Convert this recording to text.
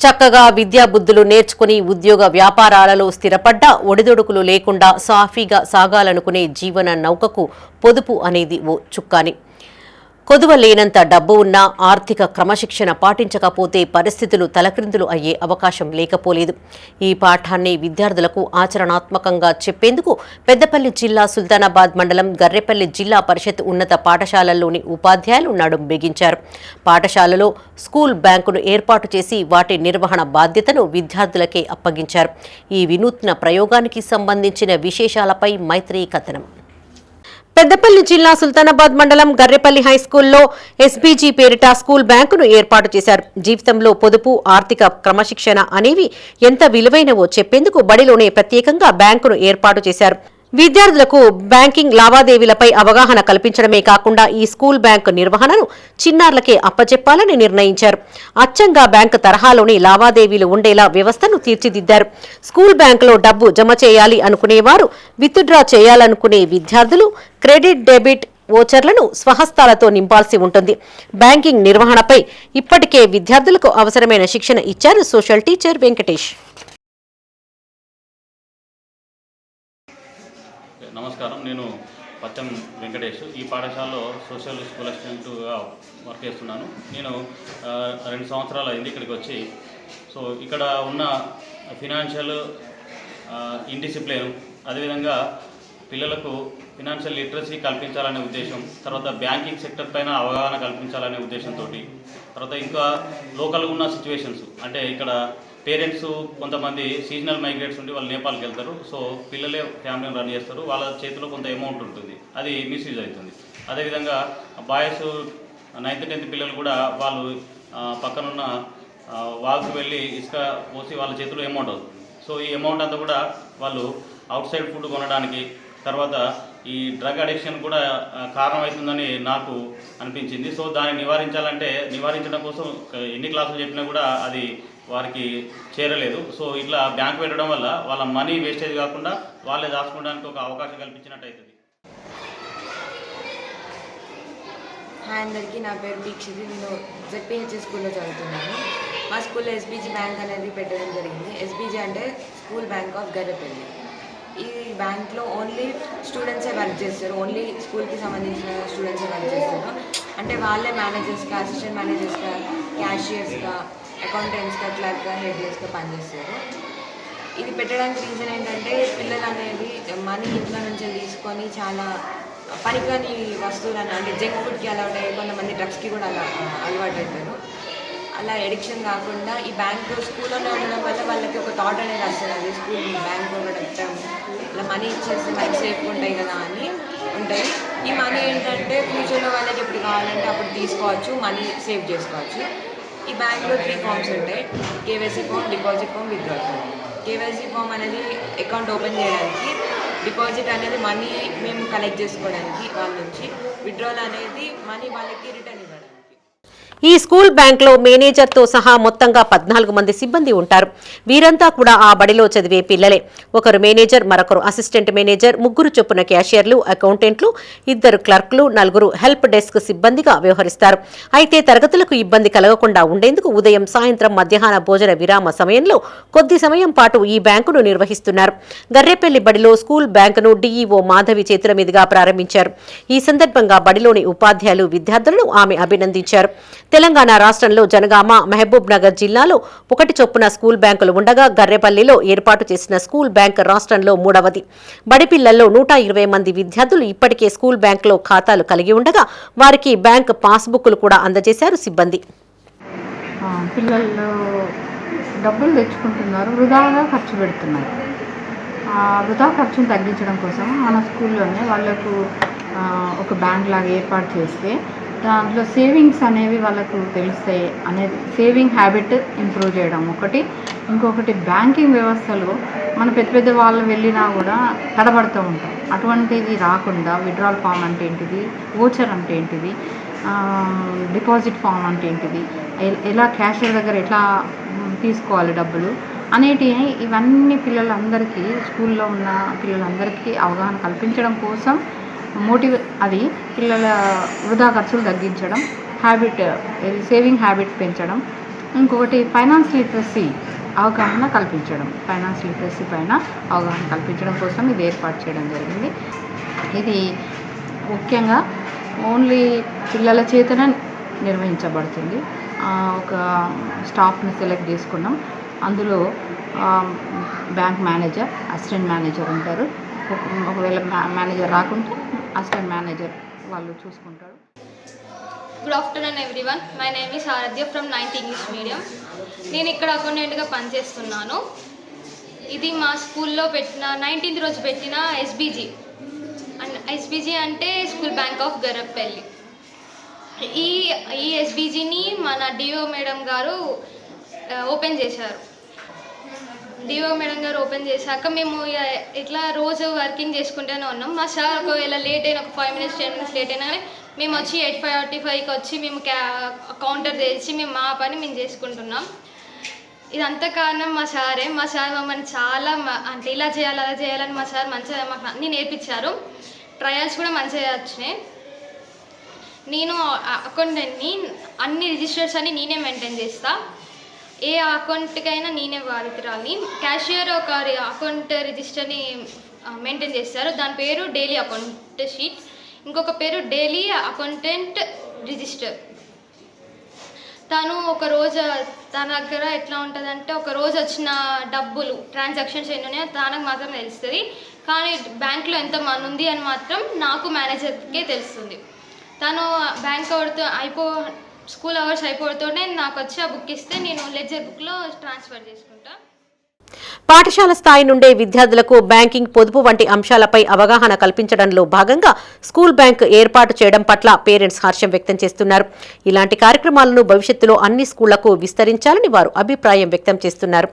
చక్కగా విద్యాబుద్ధులు నేర్చుకుని ఉద్యోగ వ్యాపారాలలో స్థిరపడ్డ ఒడిదొడుకులు లేకుండా సాఫీగా సాగాలనుకునే జీవన నౌకకు పొదుపు అనేది ఓ చుక్కాని. కొదువ లేనంత డబ్బు ఉన్నా ఆర్థిక క్రమశిక్షణ పాటించకపోతే పరిస్థితులు తలక్రిందులు అయ్యే అవకాశం లేకపోలేదు. ఈ పాఠాన్ని విద్యార్థులకు ఆచరణాత్మకంగా చెప్పేందుకు పెద్దపల్లి జిల్లా సుల్తానాబాద్ మండలం గర్రెపల్లి జిల్లా పరిషత్ ఉన్నత పాఠశాలల్లోని ఉపాధ్యాయులు నడుం బిగించారు. పాఠశాలలో స్కూల్ బ్యాంకును ఏర్పాటు చేసి వాటి నిర్వహణ బాధ్యతను విద్యార్థులకే అప్పగించారు. ఈ వినూత్న ప్రయోగానికి సంబంధించిన విశేషాలపై మైత్రి కథనం పెద్దపల్లి జిల్లా సుల్తానాబాద్ మండలం గర్రెపల్లి హై స్కూల్లో ఎస్బీజీ పేరిట స్కూల్ బ్యాంకును ఏర్పాటు చేశారు. జీవితంలో పొదుపు ఆర్థిక క్రమశిక్షణ అనేవి ఎంత విలువైనవో చెప్పేందుకు బడిలోనే ప్రత్యేకంగా బ్యాంకును ఏర్పాటు చేశారు. విద్యార్థులకు బ్యాంకింగ్ లావాదేవీలపై అవగాహన కల్పించడమే కాకుండా ఈ స్కూల్ బ్యాంకు నిర్వహణను చిన్నారులకే అప్పచెప్పాలని నిర్ణయించారు. అచ్చంగా బ్యాంకు తరహాలోని లావాదేవీలు ఉండేలా వ్యవస్థను తీర్చిదిద్దారు. స్కూల్ బ్యాంకులో డబ్బు జమ చేయాలి అనుకునేవారు విత్డ్రా చేయాలనుకునే విద్యార్థులు క్రెడిట్ డెబిట్ ఓచర్లను స్వహస్తాలతో నింపాల్సి ఉంటుంది. బ్యాంకింగ్ నిర్వహణపై ఇప్పటికే విద్యార్థులకు అవసరమైన శిక్షణ ఇచ్చారు సోషల్ టీచర్ వెంకటేష్. నమస్కారం. నేను పచ్చం వెంకటేష్. ఈ పాఠశాలలో సోషల్ స్కూల్ అసిస్టెంట్గా వర్క్ చేస్తున్నాను. నేను రెండు సంవత్సరాలు అయింది ఇక్కడికి వచ్చి. సో ఇక్కడ ఉన్న ఫినాన్షియల్ ఇండిసిప్లిన్ అదేవిధంగా పిల్లలకు ఫినాన్షియల్ లిటరసీ కల్పించాలనే ఉద్దేశం తర్వాత బ్యాంకింగ్ సెక్టర్ పైన అవగాహన కల్పించాలనే ఉద్దేశంతో తర్వాత ఇంకా లోకల్గా ఉన్న సిచ్యువేషన్స్ అంటే ఇక్కడ పేరెంట్స్ కొంతమంది సీజనల్ మైగ్రేట్స్ ఉండి వాళ్ళు నేపాల్కి వెళ్తారు. సో పిల్లలే ఫ్యామిలీని రన్ చేస్తారు. వాళ్ళ చేతిలో కొంత అమౌంట్ ఉంటుంది. అది మిస్యూజ్ అవుతుంది. అదేవిధంగా బాయ్స్ నైన్త్ టెన్త్ పిల్లలు కూడా వాళ్ళు పక్కనున్న ఆ, వెళ్ళి ఇసుక పోసి వాళ్ళ చేతిలో అమౌంట్ అవుతుంది. సో ఈ అమౌంట్ అంతా కూడా వాళ్ళు అవుట్ సైడ్ ఫుడ్ కొనడానికి తర్వాత ఈ డ్రగ్ అడిక్షన్ కూడా కారణం కారణమవుతుందని నాకు అనిపించింది. సో దాన్ని నివారించాలంటే నివారించడం కోసం ఎన్ని క్లాసులు చెప్పినా కూడా అది వారికి చేరలేదు. సో ఇట్లా బ్యాంక్ పెట్టడం వల్ల వాళ్ళ మనీ వేస్టేజ్ కాకుండా వాళ్ళే దాచుకోవడానికి ఒక అవకాశం కల్పించినట్టు అవుతుంది హాయ్ అందరికీ నా పేరు దీక్షితి. నేను జెడ్పిహెచ్ఎస్ స్కూల్లో చదువుతున్నాను. మా స్కూల్లో ఎస్బీజీ బ్యాంక్ అనేది పెట్టడం జరిగింది. ఎస్బీజీ అంటే స్కూల్ బ్యాంక్ ఆఫ్ గర్రపల్లి. ఈ బ్యాంక్లో ఓన్లీ స్టూడెంట్సే వర్క్ చేస్తారు. ఓన్లీ స్కూల్కి సంబంధించిన స్టూడెంట్సే వర్క్ చేస్తారు. అంటే వాళ్ళే మేనేజర్స్గా అసిస్టెంట్ మేనేజర్స్గా క్యాషియర్స్గా అకౌంటెంట్స్గా క్లర్క్గా హెడ్లెస్గా పనిచేస్తారు. ఇది పెట్టడానికి రీజన్ ఏంటంటే పిల్లలు అనేది మనీ ఇంట్లో నుంచి తీసుకొని చాలా పనికిరాని వస్తువులను అంటే జంక్ ఫుడ్కి అలవాటు అయ్యి కొంతమంది డ్రగ్స్కి కూడా అలా అలవాటు అవుతారు అలా ఎడిక్షన్ కాకుండా ఈ బ్యాంక్ స్కూల్లోనే ఉండడం వల్ల వాళ్ళకి ఒక థాట్ అనేది వస్తుంది. అది స్కూల్ బ్యాంక్ ఉండడం ఇలా మనీ ఇచ్చేస్తే మనకి సేఫ్ ఉంటాయి కదా అని ఉంటాయి. ఈ మనీ ఏంటంటే ఫ్యూచర్లో వాళ్ళకి ఎప్పుడు కావాలంటే అప్పుడు తీసుకోవచ్చు మనీ సేవ్ చేసుకోవచ్చు. ఈ బ్యాంక్లో త్రీ ఫామ్స్ ఉంటాయి. KYC form deposit form withdraw form KYC form అనేది అకౌంట్ ఓపెన్ చేయడానికి డిపాజిట్ అనేది మనీ మేము కలెక్ట్ చేసుకోవడానికి వాళ్ళ నుంచి విత్డ్రాల్ అనేది మనీ వాళ్ళకి రిటర్న్ ఇవ్వడానికి. ఈ స్కూల్ బ్యాంక్లో మేనేజర్తో సహా మొత్తంగా పద్నాలుగు మంది సిబ్బంది ఉంటారు. వీరంతా కూడా ఆ బడిలో చదివే పిల్లలే. ఒకరు మేనేజర్ మరొకరు అసిస్టెంట్ మేనేజర్ ముగ్గురు చొప్పున క్యాషియర్లు అకౌంటెంట్లు ఇద్దరు క్లర్క్లు నలుగురు హెల్ప్ డెస్క్ సిబ్బందిగా వ్యవహరిస్తారు. అయితే తరగతులకు ఇబ్బంది కలగకుండా ఉండేందుకు ఉదయం సాయంత్రం మధ్యాహ్న భోజన విరామ సమయంలో కొద్ది సమయం పాటు ఈ బ్యాంకును నిర్వహిస్తున్నారు. గర్రేపల్లి బడిలో స్కూల్ బ్యాంకును డీఈఓ మాధవి చేతుల మీదుగా ప్రారంభించారు. ఈ సందర్భంగా బడిలోని ఉపాధ్యాయులు విద్యార్థులను ఆమె అభినందించారు. తెలంగాణ రాష్ట్రంలో జనగామ మహబూబ్ నగర్ జిల్లాలో ఒకటి చొప్పున స్కూల్ బ్యాంకులు ఉండగా గర్రెపల్లిలో ఏర్పాటు చేసిన స్కూల్ బ్యాంక్ రాష్ట్రంలో మూడవది. బడిపిల్లల్లో నూట ఇరవై మంది విద్యార్థులు ఇప్పటికే స్కూల్ బ్యాంకులో ఖాతాలు కలిగి ఉండగా వారికి బ్యాంక్ పాస్బుక్లు కూడా అందజేశారు సిబ్బంది. పిల్లలు డబ్బులు తెచ్చుకుంటున్నారు వృధాగా ఖర్చు పెడుతున్నారు. ఆ వృధా ఖర్చును తగ్గించడం కోసం మన స్కూల్లోనే వాళ్ళకు ఒక బ్యాంక్ లాగా ఏర్పాటు చేస్తే దాంట్లో సేవింగ్స్ అనేవి వాళ్ళకు తెలుస్తాయి అనేది సేవింగ్ హ్యాబిట్ ఇంప్రూవ్ చేయడం ఒకటి. ఇంకొకటి బ్యాంకింగ్ వ్యవస్థలో మన పెద్ద పెద్ద వాళ్ళు వెళ్ళినా కూడా తడబడుతూ ఉంటాం. అటువంటిది రాకుండా విడ్రాల్ ఫామ్ అంటే ఏంటిది? ఓచర్ అంటే ఏంటిది? డిపాజిట్ ఫామ్ అంటే ఏంటిది? ఎలా క్యాషియర్ దగ్గర ఎట్లా తీసుకోవాలి డబ్బులు? అనేటివి ఇవన్నీ పిల్లలందరికీ స్కూల్లో ఉన్న పిల్లలందరికీ అవగాహన కల్పించడం కోసం మోటివ్ అది పిల్లల వృధా ఖర్చులు తగ్గించడం హ్యాబిట్ సేవింగ్ హ్యాబిట్ పెంచడం ఇంకొకటి ఫైనాన్స్ లిటరసీ అవగాహన కల్పించడం. ఫైనాన్స్ లిటరసీ పైన అవగాహన కల్పించడం కోసం ఇది ఏర్పాటు చేయడం జరిగింది. ఇది ముఖ్యంగా ఓన్లీ పిల్లల చేతనే నిర్వహించబడుతుంది. ఒక స్టాఫ్ని సెలెక్ట్ చేసుకున్నాం. అందులో బ్యాంక్ మేనేజర్ అసిస్టెంట్ మేనేజర్ ఉంటారు. ఒకవేళ మేనేజర్ రాకుంటే అసిస్టెంట్ మేనేజర్ వాళ్ళు చూసుకుంటారు. Good afternoon everyone my name is Aaradhya from ninth English medium నేను ఇక్కడ అకౌంటెంట్గా పనిచేస్తున్నాను. ఇది మా స్కూల్లో పెట్టిన నైన్టీన్త్ రోజు పెట్టిన ఎస్బీజీ అండ్ ఎస్బీజీ అంటే స్కూల్ బ్యాంక్ ఆఫ్ గరప్పల్లి ఈ ఈ ఎస్బీజీని మన డిఓ మేడం గారు ఓపెన్ చేశారు. డిఓ మేడం గారు ఓపెన్ చేశాక మేము ఇట్లా రోజు వర్కింగ్ చేసుకుంటూనే ఉన్నాం. మా సార్ ఒకవేళ లేట్ అయిన ఒక five minutes ten minutes late అయినా కానీ మేము వచ్చి ఎయిట్ ఫైవ్ ఫార్టీ ఫైవ్కి వచ్చి మేము క్యా కౌంటర్ తెచ్చి మేము మా పని మేము చేసుకుంటున్నాం. ఇదంతా కారణం మా సారే. మా సార్ మమ్మల్ని చాలా అంటే ఇలా చేయాలి అలా చేయాలని మా సార్ మంచిగా మాకు అన్నీ నేర్పించారు. ట్రయల్స్ కూడా మంచిగా వచ్చినాయి. నేను అకౌంటెంట్ని అన్ని రిజిస్టర్స్ అన్ని నేనే మెయింటైన్ చేస్తాను ఏ అకౌంట్కైనా నేనే బాధితురాలి క్యాషియర్ ఒక అకౌంట్ రిజిస్టర్ని మెయింటైన్ చేస్తారు. దాని పేరు డైలీ అకౌంట్ షీట్ ఇంకొక పేరు డైలీ అకౌంటెంట్ రిజిస్టర్ తను ఒక రోజు తన దగ్గర ఎట్లా ఉంటుందంటే ఒక రోజు వచ్చిన డబ్బులు ట్రాన్సాక్షన్స్ ఎన్ని ఉన్నాయో తనకు మాత్రం తెలుస్తుంది. కానీ బ్యాంక్లో ఎంత మనీ ఉంది అని మాత్రం నాకు మేనేజర్కే తెలుస్తుంది. తను బ్యాంక్ అవర్తో అయిపో స్కూల్ అవర్స్ అయిపోతూనే నాకు వచ్చి ఆ బుక్ ఇస్తే నేను లెడ్జర్ బుక్లో ట్రాన్స్ఫర్ చేసుకుంటా. పాఠశాల స్థాయి నుండే విద్యార్థులకు బ్యాంకింగ్ పొదుపు వంటి అంశాలపై అవగాహన కల్పించడంలో భాగంగా స్కూల్ బ్యాంక్ ఏర్పాటు చేయడం పట్ల పేరెంట్స్ హర్షం వ్యక్తం చేస్తున్నారు. ఇలాంటి కార్యక్రమాలను భవిష్యత్తులో అన్ని స్కూళ్ళకు విస్తరించాలని వారు అభిప్రాయం వ్యక్తం చేస్తున్నారు.